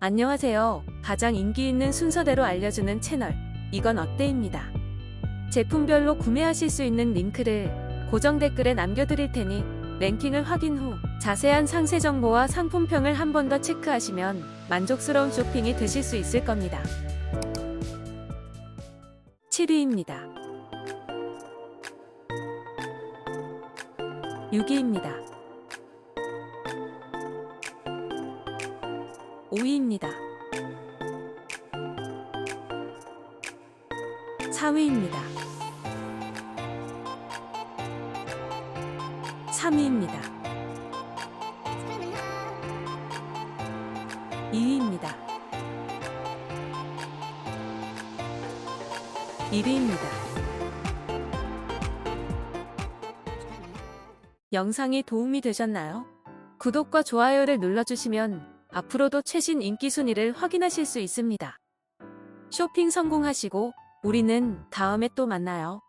안녕하세요. 가장 인기 있는 순서대로 알려주는 채널, 이건 어때입니다. 제품별로 구매하실 수 있는 링크를 고정 댓글에 남겨드릴 테니 랭킹을 확인 후 자세한 상세 정보와 상품평을 한 번 더 체크하시면 만족스러운 쇼핑이 되실 수 있을 겁니다. 7위입니다. 6위입니다. 5위입니다. 4위입니다. 3위입니다. 2위입니다. 1위입니다. 영상이 도움이 되셨나요? 구독과 좋아요를 눌러주시면 앞으로도 최신 인기 순위를 확인하실 수 있습니다. 쇼핑 성공하시고 우리는 다음에 또 만나요.